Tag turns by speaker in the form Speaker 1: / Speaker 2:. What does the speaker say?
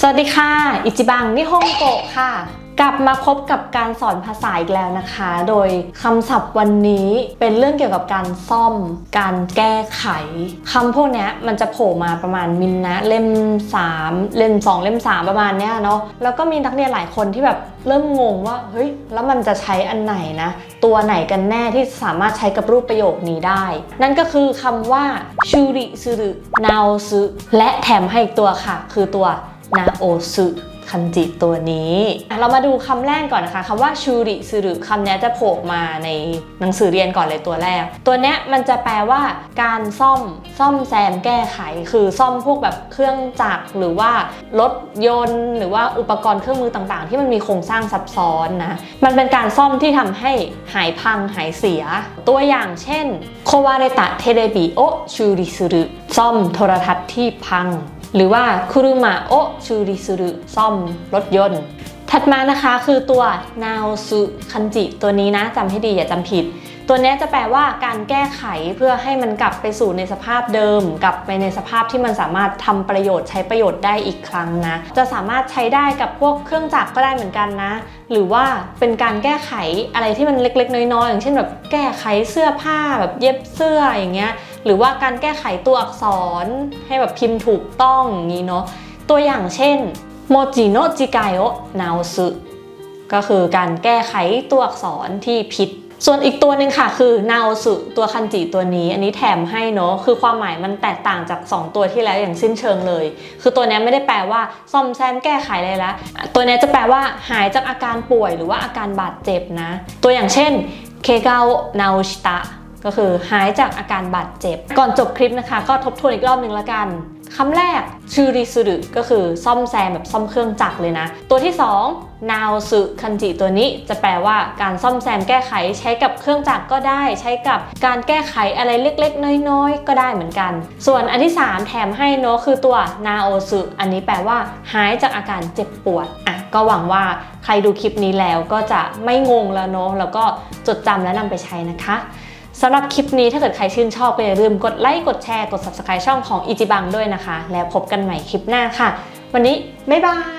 Speaker 1: สวัสดีค่ะ อิจิบัง นิฮงโกะค่ะ กลับมาพบกับการสอนภาษาอีกแล้วนะคะ โดยคำศัพท์วันนี้เป็นเรื่องเกี่ยวกับการซ่อม การแก้ไขคำพวกนี้มันจะโผล่มาประมาณมินนะเล่ม 3 เล่ม 2 เล่ม 3 ประมาณเนี้ยเนาะแล้วก็มีนักเรียนหลายคนที่แบบเริ่มงงว่าเฮ้ยแล้วมันจะใช้อันไหนนะ ตัวไหนกันแน่ที่สามารถใช้กับรูปประโยคนี้ได้ นั่นก็คือคำว่าชูริซึรุนาวซึและแถมให้อีกตัวค่ะ คือตัว นาโอซึคันจิตัวนี้ เรามาดูคำแรกก่อนนะคะคำว่าชูริซึรุคำนี้จะโผล่มาในหนังสือเรียนก่อนเลยตัวแรก ตัวนี้มันจะแปลว่า การซ่อมซ่อมแซมแก้ไข คือซ่อมพวกแบบเครื่องจักรหรือว่ารถยนต์ หรือว่าอุปกรณ์เครื่องมือต่างๆ ที่มันมีโครงสร้างซับซ้อนนะมันเป็นการซ่อมที่ทำให้หายพังหายเสีย ตัวอย่างเช่นโควาเรตะเทเรบิโอชูริซึรุซ่อมโทรทัศน์ที่พัง หรือว่าคุรุมะโอชูริสุรุซ่อมรถยนต์ ถัดมานะคะคือตัวนาวซุคันจิตัวนี้นะจำให้ดีอย่าจำผิด ตัวนี้จะแปลว่าการแก้ไขเพื่อให้มันกลับไปสู่ในสภาพเดิม กลับไปในสภาพที่มันสามารถทำประโยชน์ใช้ประโยชน์ได้อีกครั้งนะ จะสามารถใช้ได้กับพวกเครื่องจักรก็ได้เหมือนกันนะ หรือว่าเป็นการแก้ไขอะไรที่มันเล็กๆ น้อยๆอย่างเช่นแบบแก้ไขเสื้อผ้าแบบเย็บเสื้ออย่างเงี้ยหรือว่าการแก้ไขตัวอักษรให้แบบพิมพ์ถูกต้องนี้เนาะตัวอย่างเช่นโมจิโนจิกายโอะนาวซึก็คือการแก้ไขตัวอักษรที่ผิด ส่วนอีกตัวหนึ่งค่ะ คือนาโสึตัวคันจิตัวนี้ อันนี้แถมให้เนาะคือความหมายมันแตกต่างจาก 2 ตัวที่แล้วอย่างสิ้นเชิงเลย คือตัวนี้ไม่ได้แปลว่าซ่อมแซมแก้ไขอะไรละตัวนี้จะแปลว่าหายจากอาการป่วยหรือว่าอาการบาดเจ็บนะ ตัวอย่างเช่นเคเกานาชิตะ ก็คือหายจากอาการบาดเจ็บ ก่อนจบคลิปนะคะ ก็ทบทวนอีกรอบหนึ่งละกันคำแรกชูริสุรุก็คือซ่อมแซมแบบซ่อมเครื่องจักรเลยนะ ตัวที่ 2 นาวสึคันจิตัวนี้จะแปลว่าการซ่อมแซมแก้ไขใช้กับเครื่องจักรก็ได้ ใช้กับการแก้ไขอะไรเล็กๆ น้อยๆ ก็ได้เหมือนกัน ส่วนอันที่ 3 แถมให้เนอะคือตัวนาโอสึอันนี้แปลว่า หายจากอาการเจ็บปวดอะก็หวังว่าใครดูคลิปนี้แล้วก็จะไม่งงแล้วเนอะแล้วก็จดจำและนำไปใช้นะคะ สำหรับคลิปนี้ถ้าเกิดใครชื่นชอบก็อย่าลืมกดไลค์กดแชร์กด subscribe ช่องของอิจิบังด้วยนะคะ แล้วพบกันใหม่คลิปหน้าค่ะ วันนี้บ๊ายบาย